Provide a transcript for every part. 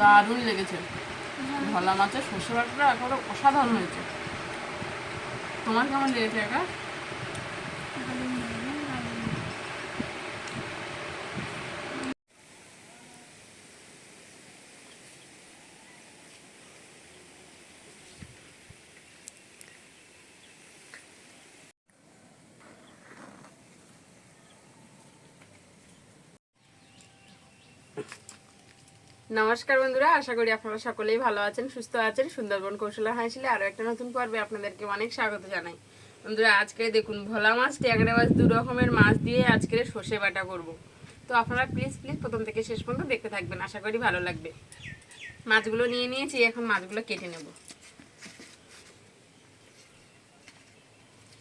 দারুণ লেগেছে। ভোলা মাছের সর্ষে বাটাটা একেবারে অসাধারণ হয়েছে। তোমার কেমন লেগেছে একা? নমস্কার বন্ধুরা, আশা করি আপনারা সকলেই ভালো আছেন, সুস্থ আছেন। সুন্দরবন কৌশলা হাসিলে আরও একটা নতুন পর্বে আপনাদেরকে অনেক স্বাগত জানাই। বন্ধুরা, আজকে দেখুন, ভোলা মাছ, ট্যাংরা মাছ, দু রকমের মাছ দিয়ে আজকে সর্ষে বাটা করব। তো আপনারা প্লিজ প্লিজ প্রথম থেকে শেষ পর্যন্ত দেখতে থাকবেন, আশা করি ভালো লাগবে। মাছগুলো নিয়ে নিয়েছি, এখন মাছগুলো কেটে নেব।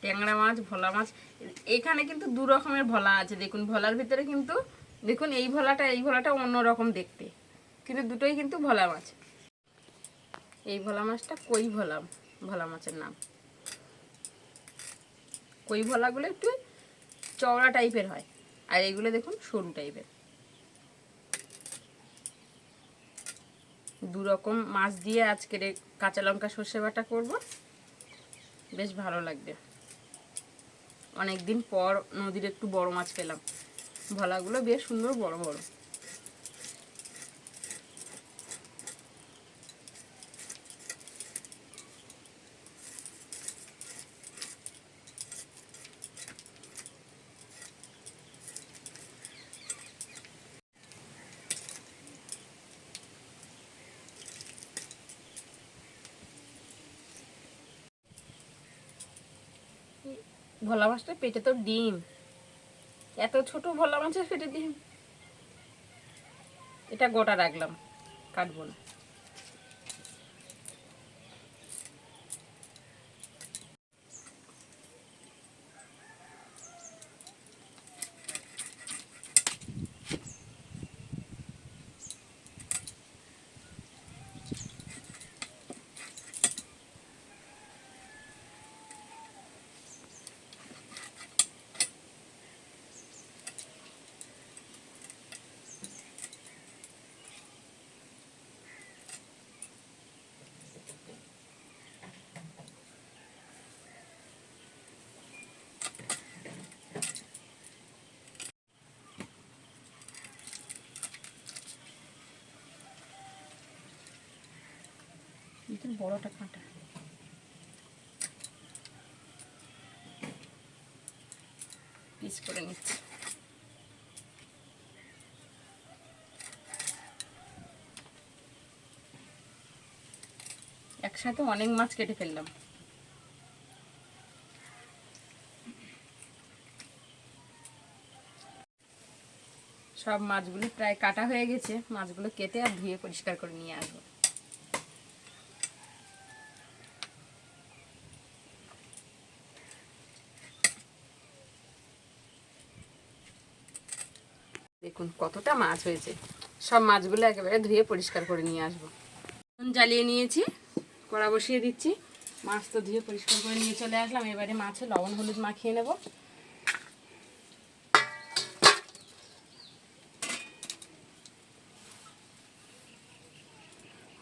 ট্যাংরা মাছ, ভোলা মাছ, এখানে কিন্তু দু রকমের ভোলা আছে। দেখুন, ভোলার ভিতরে কিন্তু, দেখুন, এই ভোলাটা এই ভোলাটা অন্য রকম দেখতে। কিন্তু দুটোই কিন্তু ভোলা মাছ। এই ভোলা মাছটা কই ভোলা ভোলা মাছের নাম? কই ভোলাগুলো একটু চওড়া টাইপের হয়। আর এইগুলো দেখুন সরু টাইপের। দু রকম মাছ দিয়ে আজকের কাঁচা লঙ্কা সর্ষে বাটা করব। বেশ ভালো লাগবে। অনেক দিন পর নদীর একটু বড় মাছ পেলাম। ভোলাগুলো বেশ সুন্দর বড় বড়। ভোলা মাছটা পেটে তো ডিম। এত ছোট ভোলা মাছের পেটে ডিম। এটা গোটা রাখলাম, কাটবো না একটু বড়টা কাঁটা পিস করে নিচ্ছি। একসাথে অনেক মাছ কেটে ফেললাম। সব মাছগুলো প্রায় কাটা হয়ে গেছে, মাছগুলো কেটে আর ধুয়ে পরিষ্কার করে নিয়ে আসব। দেখুন কতটা মাছ হয়েছে। সব মাছগুলো একেবারে ধুয়ে পরিষ্কার করে নিয়ে আসব। জ্বালিয়ে নিয়েছি, কড়া বসিয়ে দিচ্ছি। মাছ তো ধুয়ে পরিষ্কার করে নিয়ে চলে আসলাম। এবারে মাছে লবণ, হলুদ মাখিয়ে নেব।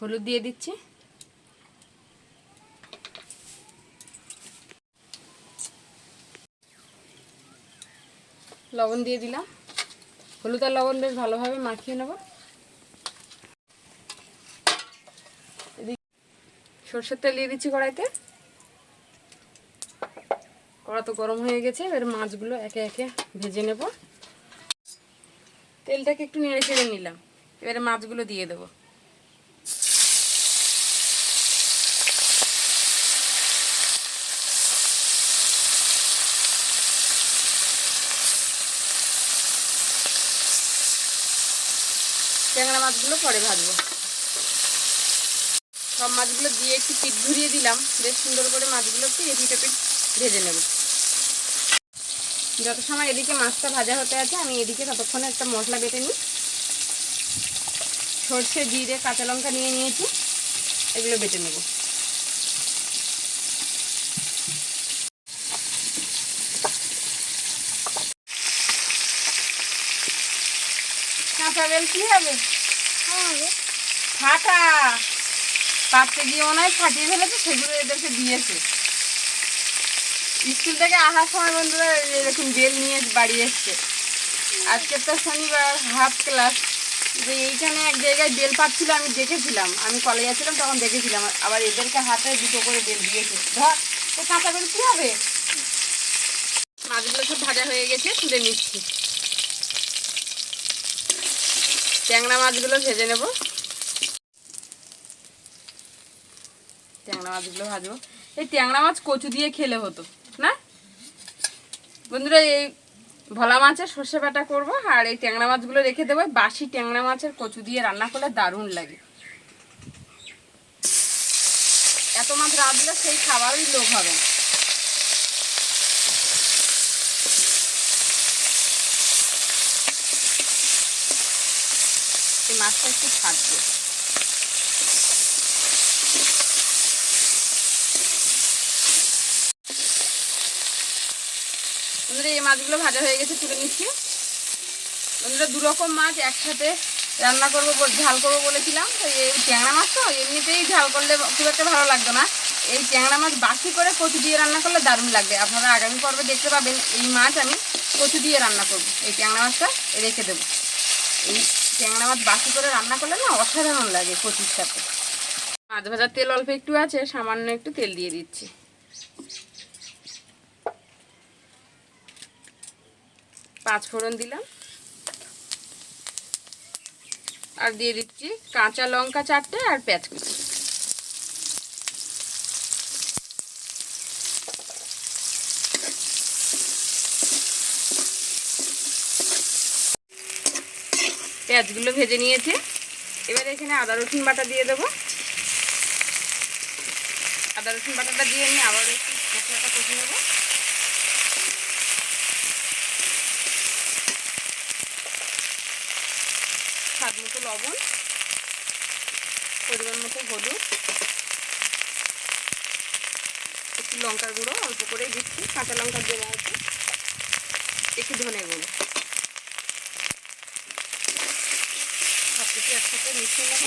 হলুদ দিয়ে দিচ্ছি। লবণ দিয়ে দিলাম। হলুদ আর লবণ বেশ ভালোভাবে মাখিয়ে নেব। সর্ষের তেল দিয়ে দিচ্ছি কড়াইতে। কড়া তো গরম হয়ে গেছে, এবার মাছগুলো একে একে ভেজে নেব। তেলটাকে একটু নেড়ে ছেড়ে নিলাম, এবারে মাছগুলো দিয়ে দেবো। ট্যাংরা মাছগুলো পরে ভাজবো। সব মাছগুলো দিয়ে একটু পিঠ ঘুরিয়ে দিলাম। বেশ সুন্দর করে মাছগুলো একটু এপিট এপিট ভেজে নেব। যত সময় এদিকে মাছটা ভাজা হতে আছে, আমি এদিকে ততক্ষণে একটা মশলা বেটে নিই। সর্ষে, জিরে, কাঁচা লঙ্কা নিয়ে নিয়েছি। এগুলো বেটে নেব কাঁচা বেল কি হবে? ফাটা। পাততে গিয়ে মনে হয় ফাটিয়ে ফেলেছে, সেগুলো এদেরকে দিয়েছে। স্কুল থেকে আসার সময় বন্ধুরা এরকম বেল নিয়ে বাড়ি এসছে। আজকে তো শনিবার হাফ ক্লাস তো এইখানে এক জায়গায় বেল পাচ্ছিল, আমি দেখেছিলাম। আমি কলেজে ছিলাম তখন দেখেছিলাম। আবার এদেরকে হাতে দুটো করে বেল দিয়েছে। ধর, তো কাঁচা বেল কী হবে? মাছগুলো সব ভাজা হয়ে গেছে, তুলে নিচ্ছি। ট্যাংরা মাছগুলো ভেজে নেব। ট্যাংরা মাছগুলো ভাজবো। এই ট্যাংরা মাছ কচু দিয়ে খেলে হতো, না? বন্ধুরা, এই ভোলা মাছের সর্ষে বাটা করব আর এই ট্যাংরা মাছগুলো রেখে দেবো। বাসি ট্যাংরা মাছের কচু দিয়ে রান্না করলে দারুণ লাগে। এত মাছ রাঁধলে সেই খাবারই লোক হবে মাছটা একটু ছাড়বে বন্ধুরা, এই মাছগুলো ভাজা হয়ে গেছে, তুলে নিচ্ছি। বন্ধুরা দু রকম মাছ একসাথে রান্না করব ঝাল করব বলেছিলাম। তো এই ট্যাংরা মাছ তো, এমনিতেই ঝাল করলে খুব একটা ভালো লাগতো না। এই ট্যাংরা মাছ বাসি করে কচু দিয়ে রান্না করলে দারুণ লাগবে। আপনারা আগামী পর্বে দেখতে পাবেন এই মাছ আমি কচু দিয়ে রান্না করব। এই ট্যাংরা মাছটা রেখে দেবো। এই ট্যাংরা মাছ বাসি করে রান্না করলে না অসাধারণ লাগে কচির সাথে। মাছ ভাজার তেল অল্প একটু আছে, সামান্য একটু তেল দিয়ে দিচ্ছি। পাঁচ ফোড়ন দিলাম। আর দিয়ে দিচ্ছি কাঁচা লঙ্কা চারটে আর পেঁয়াজ কুচি। পেঁয়াজগুলো ভেজে নিয়েছে। এবার এখানে আদা, রসুন বাটা দিয়ে দেবো। আদা, রসুন বাটাটা দিয়ে আমি আবার একটু মশলাটা কষে নেব। স্বাদ মতো লবণ, পরিমাণ মতো হলুদ, একটু লঙ্কার গুঁড়ো, অল্প করেই দিচ্ছি, কাঁচা লঙ্কা দেওয়া আছে একটু ধনে গুঁড়ো সব কিছু একসাথে মিশিয়ে নেব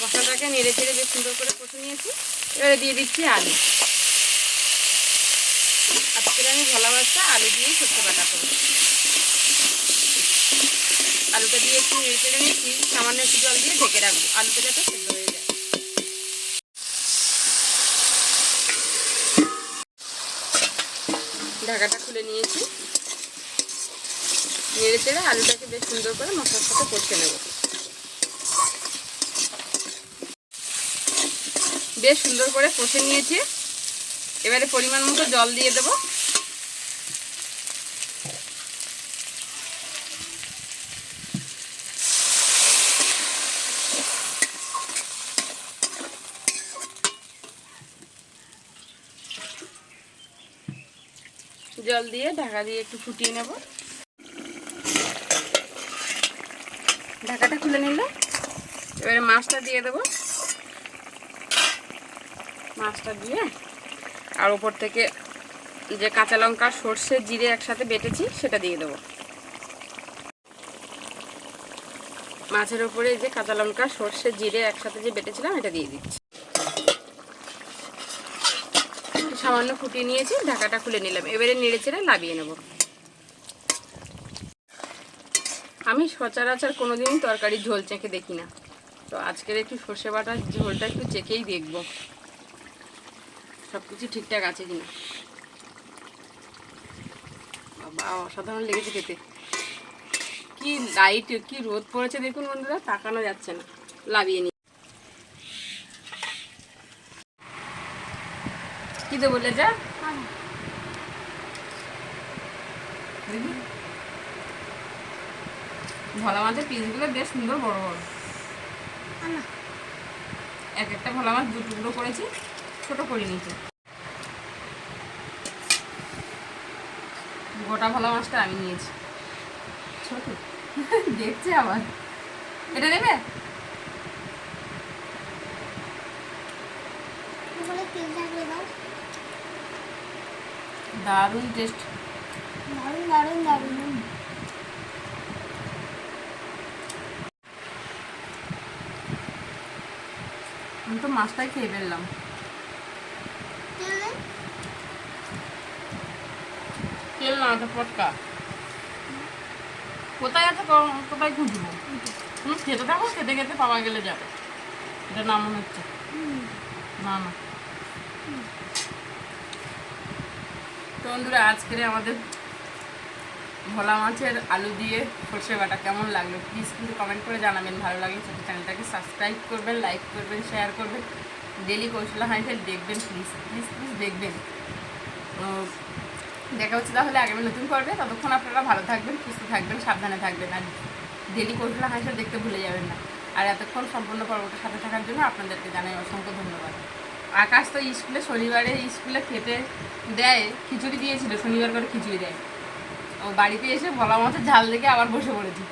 মশলাটাকে নেড়ে চেড়ে বেশ সুন্দর করে কষে নিয়েছি। এবারে দিয়ে দিচ্ছি আলু। আজকের আমি ভোলা মাছটা আলু দিয়েই সর্ষে বাটা করব। আলুটা দিয়ে একটু নেড়ে চেড়ে নিচ্ছি, সামান্য একটু জল দিয়ে ঢেকে রাখব। আলুটা যাতে সেদ্ধ হয়ে যায়। ঢাকাটা খুলে নিয়েছি। নেড়ে চেড়ে আলুটাকে বেশ সুন্দর করে মশলার সাথে কষে নেব। বেশ সুন্দর করে কষে নিয়েছি। এবারে পরিমাণ মতো জল দিয়ে দেবো। জল দিয়ে ঢাকা দিয়ে একটু ফুটিয়ে নেব। ঢাকাটা খুলে নিলে। এবারে মাছটা দিয়ে দেবো। মাছটা দিয়ে আর ওপর থেকে যে কাঁচা লঙ্কা, সর্ষে, জিরে একসাথে বেটেছি, সেটা দিয়ে দেবো। মাছের ওপরে যে কাঁচা লঙ্কা, সর্ষে, জিরে একসাথে যে বেটেছিলাম, এটা দিয়ে দিচ্ছি। সামান্য ফুটিয়ে নিয়েছি, ঢাকাটা খুলে নিলাম। এবারে নেড়ে চেড়ে নেব। আমি সচরাচর কোনোদিনই তরকারি ঝোল চেখে দেখি না। তো আজকের একটু সর্ষে বাটার ঝোলটা একটু চেকেই দেখব। সব কিছু ঠিকঠাক আছে কিনা? বাবা অসাধারণ লেগেছে খেতে। কি লাইট কি রোদ পড়েছে দেখুন বন্ধুরা তাকানো যাচ্ছে না লাভিয়ে নি কি দেবো লেজা দেখি। ভোলা মাছের পিসগুলো বেশ সুন্দর বড় বড়। এক একটা ভোলা মাছ দু টুকরো করেছি ছোট করে নিয়েছি। গোটা ভোলা মাছটা আমি নিয়েছি। ছোট? দেখছে আবার। এটা নেবে? দারুণ টেস্ট। দারুণ দারুণ দারুণ। মাছটাই খেয়ে ফেললাম। তেল? না ওটা পটকা। কোথায় আছে কোথায় খুঁজবো? তুমি খেতে থাকো খেতে খেতে পাওয়া গেলে যাবে। এটা নাম মনে হচ্ছে। না না। তো বন্ধুরা আজকের আমাদের ভোলা মাছের আলু দিয়ে সর্ষে বাটা কেমন লাগল? প্লিজ কিন্তু কমেন্ট করে জানাবেন। ভালো লাগলে ছোটো চ্যানেলটাকে সাবস্ক্রাইব করবেন লাইক করবেন শেয়ার করবেন। ডেলি কৌশলা হাইফেল দেখবেন প্লিজ প্লিজ প্লিজ দেখবেন। দেখা হচ্ছে তাহলে আগামী নতুন পর্বে। ততক্ষণ আপনারা ভালো থাকবেন, সুস্থ থাকবেন, সাবধানে থাকবেন। আর ডেলি কৌশলা হাইফেল দেখতে ভুলে যাবেন না। আর এতক্ষণ সম্পূর্ণ পর্বটা সাথে থাকার জন্য আপনাদেরকে জানাই অসংখ্য ধন্যবাদ। আকাশ তো স্কুলে, শনিবারে স্কুলে খেতে দেয়, খিচুড়ি দিয়েছিল, শনিবার করে খিচুড়ি দেয়। ও বাড়িতে এসে ভোলা মাছের ঝাল দেখে আবার বসে পড়েছি।